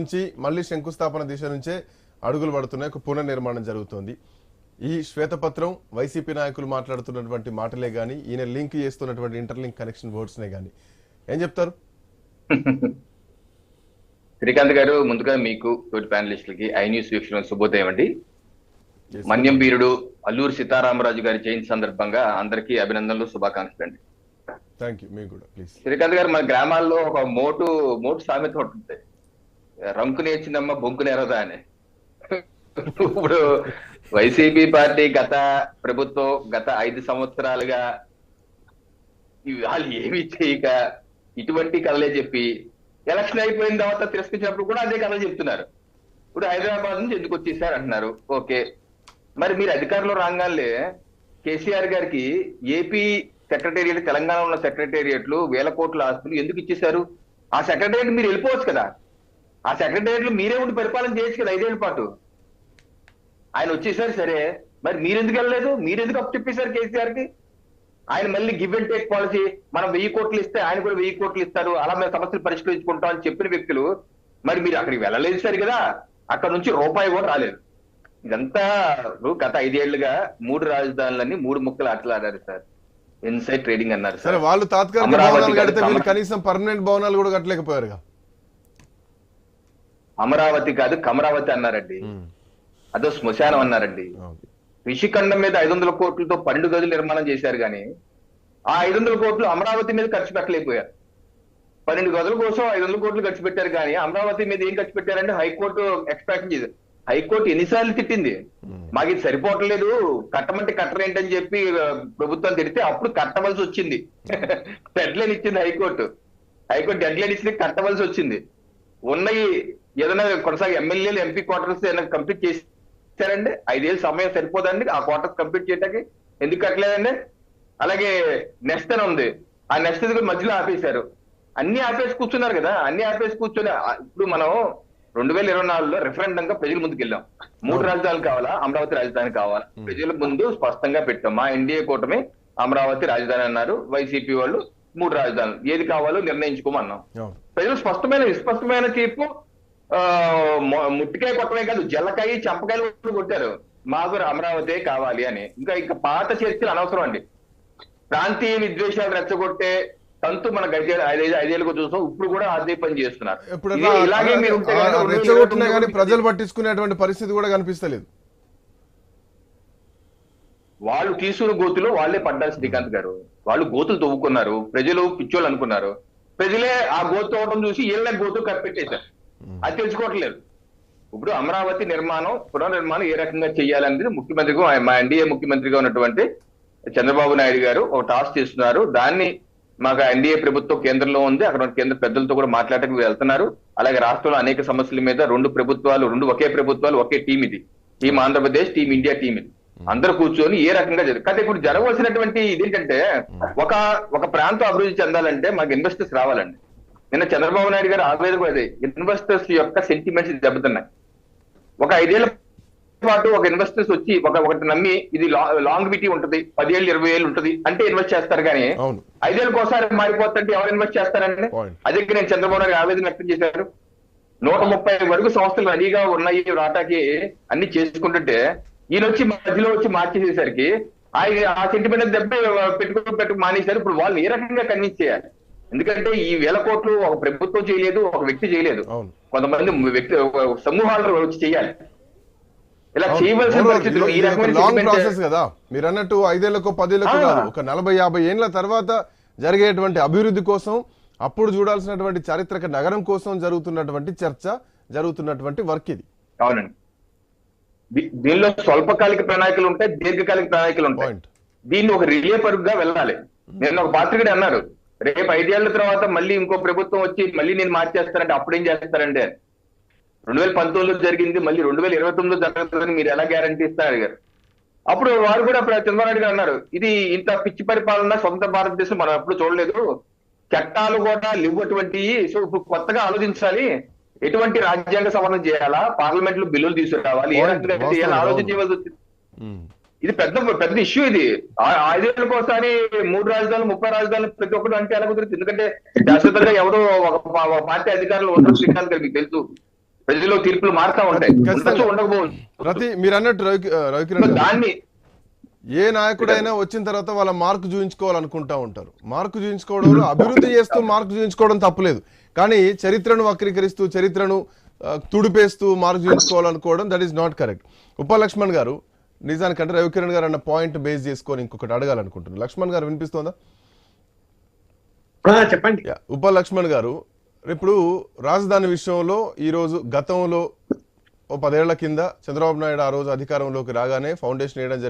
నుంచి మళ్ళీ శంకుస్థాపన దిశ నుంచే అడుగులు పడుతున్నాయి ఒక పునర్నిర్మాణం జరుగుతోంది. ఈ శ్వేతపత్రం వైసీపీ నాయకులు మాట్లాడుతున్నటువంటి మాటలే గాని ఈయన లింక్ చేస్తున్నటువంటి ఇంటర్లింక్ కనెక్షన్ వర్డ్స్నే గాని. ఏం చెప్తారు? శ్రీకాంత్ గారు ముందుగా మీకు తోటి ప్యానలిస్టులకి ఐ న్యూస్ వీక్షణ శుభోదయం అండి. మన్యం వీరుడు అల్లూరు సీతారామరాజు గారి జయంతి సందర్భంగా అందరికీ అభినందనలు శుభాకాంక్షలు అండి. థ్యాంక్ యూ మీకు కూడా ప్లీజ్ శ్రీకాంత్ గారు మన గ్రామాల్లో ఒక మోటు మోటు సామెత ఉంటుంది. రంకు నేర్చిందమ్మ బొంకు నేరదా అని. ఇప్పుడు వైసీపీ పార్టీ గత ప్రభుత్వం గత ఐదు సంవత్సరాలుగా వాళ్ళు ఏమి చేయక ఇటువంటి కథలే చెప్పి ఎలక్షన్ అయిపోయిన తర్వాత తిరస్కరించినప్పుడు కూడా అదే కథలు చెప్తున్నారు. ఇప్పుడు హైదరాబాద్ నుంచి ఎందుకు వచ్చేసారు అంటున్నారు. ఓకే. మరి మీరు అధికారంలో రాగానే కేసీఆర్ గారికి ఏపీ సెక్రటేరియట్ తెలంగాణ ఉన్న సెక్రటేరియట్లు వేల కోట్ల ఆస్తులు ఎందుకు ఇచ్చేశారు? ఆ సెక్రటేరియట్ మీరు వెళ్ళిపోవచ్చు కదా. ఆ సెక్రటేరియట్లు మీరే ఉండి పరిపాలన చేయొచ్చు కదా ఐదేళ్ళ పాటు. ఆయన వచ్చేసారు సరే. మరి మీరు ఎందుకు వెళ్ళలేదు? మీరు ఎందుకు అప్పు చెప్పేశారు కేసీఆర్కి ఆయన మళ్ళీ గివ్ అండ్ టేక్ పాలసీ మనం వెయ్యి కోట్లు ఇస్తే ఆయన కూడా వెయ్యి కోట్లు ఇస్తారు అలా మేము సమస్యలు పరిష్కరించుకుంటాం అని చెప్పిన వ్యక్తులు. మరి మీరు అక్కడికి వెళ్ళలేదు సరి కదా అక్కడ నుంచి రూపాయి కూడా రాలేదు. ఇదంతా గత ఐదేళ్ళుగా మూడు రాజధానులన్నీ మూడు ముక్కలు ఆటలాడారు సార్. ఇన్సైడ్ ట్రేడింగ్ అన్నారు సరే. వాళ్ళు తాత్కాలిక కడితే కనీసం పర్మనెంట్ భవనాలు కూడా కట్టలేకపోయారుగా. అమరావతి కాదు కమరావతి అన్నారండి. అదో శ్మశానం అన్నారండి. రిషిఖండం మీద ఐదు వందల కోట్లతో పన్నెండు గదులు నిర్మాణం చేశారు కానీ ఆ ఐదు వందల కోట్లు అమరావతి మీద ఖర్చు పెట్టలేకపోయారు. పన్నెండు గదుల కోసం ఐదు వందల కోట్లు ఖర్చు పెట్టారు కానీ అమరావతి మీద ఏం ఖర్చు పెట్టారంటే హైకోర్టు ఎక్స్ట్రాక్షన్ చేశారు. హైకోర్టు ఎన్నిసార్లు తిట్టింది. మాకు ఇది సరిపోవట్లేదు కట్టమంటే కట్టరేంటని చెప్పి ప్రభుత్వం తిడితే అప్పుడు కట్టవలసి వచ్చింది. డెడ్ లైన్ ఇచ్చింది హైకోర్టు. హైకోర్టు డెడ్ లైన్ ఇచ్చింది కట్టవలసి వచ్చింది. ఉన్నవి ఏదైనా కొనసాగి ఎమ్మెల్యేలు ఎంపీ క్వార్టర్స్ ఏదైనా కంప్లీట్ చేశారండి ఐదేళ్ళు సమయం సరిపోదండి. ఆ క్వార్టర్స్ కంప్లీట్ చేయడానికి ఎందుకు కట్టలేదండి? అలాగే నెక్స్ట్ అని ఉంది. ఆ నెక్స్ట్ కూడా మధ్యలో ఆపేశారు. అన్ని ఆపేసి కూర్చున్నారు కదా. అన్ని ఆపేసి కూర్చొని ఇప్పుడు మనం రెండు వేల ఇరవై నాలుగులో రెఫరెండం గా ప్రజల ముందుకు వెళ్ళాం. మూడు రాజధానులు కావాలా? అమరావతి రాజధాని కావాలా? ప్రజల ముందు స్పష్టంగా పెట్టాం. మా ఎన్డీఏ కూటమి అమరావతి రాజధాని అన్నారు. వైసీపీ వాళ్ళు మూడు రాజధానులు. ఏది కావాలో నిర్ణయించుకోమన్నాం. ప్రజలు స్పష్టమైన విస్పష్టమైన తీర్పు ముట్టికాయ కొట్టమే కాదు జల్లకాయ చంపకాయలు కూడా కొట్టారు. మాకు అమరావతి కావాలి అని. ఇంకా ఇంకా పాత చర్చలు అనవసరం అండి. ప్రాంతీయ విద్వేషాలు రెచ్చగొట్టే తంతు మన గజ ఐదైదు ఐదేళ్ళకు చూసాం ఇప్పుడు కూడా అదే పని చేస్తున్నారు. ఇలాగే మీరు రెచ్చగొట్టినా కానీ ప్రజలు పట్టించుకునేటువంటి పరిస్థితి కూడా కనిపిస్తలేదు. వాళ్ళు తీసుకున్న గోతులు వాళ్ళే పడ్డారు శ్రీకాంత్ గారు. వాళ్ళు గోతులు తవ్వుకున్నారు. ప్రజలు పిచ్చోళ్ళు అనుకున్నారు. ప్రజలే ఆ గోతు తవ్వడం చూసి వీళ్ళ గోతు కప్పెట్టేశారు. అది తెలుసుకోవట్లేదు. ఇప్పుడు అమరావతి నిర్మాణం పునర్నిర్మాణం ఏ రకంగా చేయాలనేది ముఖ్యమంత్రిగా మా ఎన్డీఏ ముఖ్యమంత్రిగా ఉన్నటువంటి చంద్రబాబు నాయుడు గారు ఒక టాస్క్ చేస్తున్నారు. దాన్ని మాకు ఎన్డీఏ ప్రభుత్వం కేంద్రంలో ఉంది. అక్కడ కేంద్ర పెద్దలతో కూడా మాట్లాడడానికి వెళ్తున్నారు. అలాగే రాష్ట్రంలో అనేక సమస్యల మీద రెండు ప్రభుత్వాలు రెండు ఒకే ప్రభుత్వాలు ఒకే టీం ఇది. Team Andhra Pradesh team India team ఇది. అందరూ కూర్చొని ఏ రకంగా జరుగు కానీ ఇప్పుడు జరగవలసినటువంటి ఇదేంటంటే ఒక ఒక ప్రాంతం అభివృద్ధి చెందాలంటే మాకు ఇన్వెస్టర్స్ రావాలండి. నిన్న చంద్రబాబు నాయుడు గారు ఆవేదన కూడా ఇన్వెస్టర్స్ యొక్క సెంటిమెంట్స్ దెబ్బతున్నాయి. ఒక ఐదేళ్ళ పాటు ఒక ఇన్వెస్టర్స్ వచ్చి ఒక ఒకటి నమ్మి ఇది లాంగ్ విటీ ఉంటది పదిహేళ్ళు ఇరవై ఏళ్ళు ఉంటది అంటే ఇన్వెస్ట్ చేస్తారు కానీ ఐదేళ్ళకి ఒకసారి మారిపోతుంటే ఎవరు ఇన్వెస్ట్ చేస్తారండి. అదే నేను చంద్రబాబు నాయుడు ఆవేదన వ్యక్తం చేశారు. నూట ముప్పై వరకు సంస్థలు రెడీగా ఉన్నాయి రాటాకి అన్ని చేసుకుంటుంటే ఈయన వచ్చి మధ్యలో వచ్చి మార్చేసేసరికి ఆయన ఆ సెంటిమెంట్ దెబ్బ పెట్టుకుని పెట్టుకు మానేశారు. ఇప్పుడు వాళ్ళు ఏ రకంగా కన్విన్స్ చేయాలి? ఎందుకంటే ఈ వేల కోట్లు ఒక ప్రభుత్వం చేయలేదు ఒక వ్యక్తి చేయలేదు. కొంతమంది వ్యక్తి సమూహాలు వచ్చి చేయాలి. ఇలా. చేయవలసిన పరిస్థితులు ఈ రకమైన ప్రాసెస్ కదా. మీరు అన్నట్టు ఐదేళ్ళకు పదేళ్ళకు. కాదు. ఒక నలభై యాభై ఏండ్ల తర్వాత జరిగేటువంటి అభివృద్ధి కోసం అప్పుడు చూడాల్సినటువంటి చారిత్రక నగరం కోసం జరుగుతున్నటువంటి చర్చ జరుగుతున్నటువంటి వర్క్ ఇది. అవునండి. దీనిలో స్వల్పకాలిక ప్రణాళికలు ఉంటాయి దీర్ఘకాలిక ప్రణాళికలు ఉంటాయి. దీన్ని ఒక రిలే పరుగుగా వెళ్ళాలి. నేను ఒక పాత్రికుడు అన్నారు రేపు ఐదేళ్ళ తర్వాత మళ్ళీ ఇంకో ప్రభుత్వం వచ్చి మళ్ళీ నేను మార్చేస్తానంటే అప్పుడేం చేస్తారంటే రెండు వేల పంతొమ్మిదిలో జరిగింది మళ్ళీ రెండు వేల ఇరవై తొమ్మిదిలో జరుగుతుందని మీరు ఎలా గ్యారంటీ ఇస్తారు అడిగారు అప్పుడు వారు కూడా అప్పుడు చంద్రబాబు గారు అన్నారు ఇది ఇంత పిచ్చి పరిపాలన సొంత భారతదేశం మనం ఎప్పుడు చూడలేదు చట్టాలు కూడా లేవటువంటి సో ఇప్పుడు కొత్తగా ఆలోచించాలి ఎటువంటి రాజ్యాంగ సవరణ చేయాలా పార్లమెంట్లో బిల్లులు తీసుకురావాలి ఏ. రకంగా చేయాలి అవును. ఆలోచించవలసి వచ్చింది. ఇది పెద్ద పెద్ద ఇష్యూ ఇది. ఐదేళ్ళకి ఒకసారి మూడు రాజధానులు ముప్పై రాజధానులు ప్రతి ఒక్కరు అంటే ఎలా కుదురుతుంది ఎందుకంటే శాశ్వతంగా ఎవరో ఒక పార్టీ అధికారులు ఉండరు శ్రీకాంత్ గారు మీకు తెలుసు. ప్రజల్లో తీర్పులు మారుతా ఉంటాయి. ఉండకపోవచ్చు. ప్రతి మీరు అన్నట్టు రవి రవికిరణ్ గారు, దాన్ని ఏ నాయకుడైనా వచ్చిన తర్వాత వాళ్ళ మార్క్ చూపించుకోవాలనుకుంటా ఉంటారు. మార్క్ చూపించుకోవడంలో అభివృద్ధి చేస్తూ మార్క్ చూపించుకోవడం తప్పులేదు. కానీ చరిత్రను వక్రీకరిస్తూ చరిత్రను తుడిపేస్తూ మార్క్ చూపించుకోవాలనుకోవడం దట్ ఈస్ నాట్ కరెక్ట్ ఉప లక్ష్మణ్ గారు నిజానికంటే రవికిరణ్ గారు అన్న పాయింట్ బేస్ చేసుకొని ఇంకొకటి అడగాలనుకుంటున్నాను లక్ష్మణ్ గారు వినిపిస్తోందా? చెప్పండి. ఉప లక్ష్మణ్ గారు ఇప్పుడు రాజధాని విషయంలో ఈ రోజు గతంలో ఓ పదేళ్ళ కింద చంద్రబాబు నాయుడు ఆ రోజు అధికారంలోకి రాగానే ఫౌండేషన్ వేయడం జరిగింది.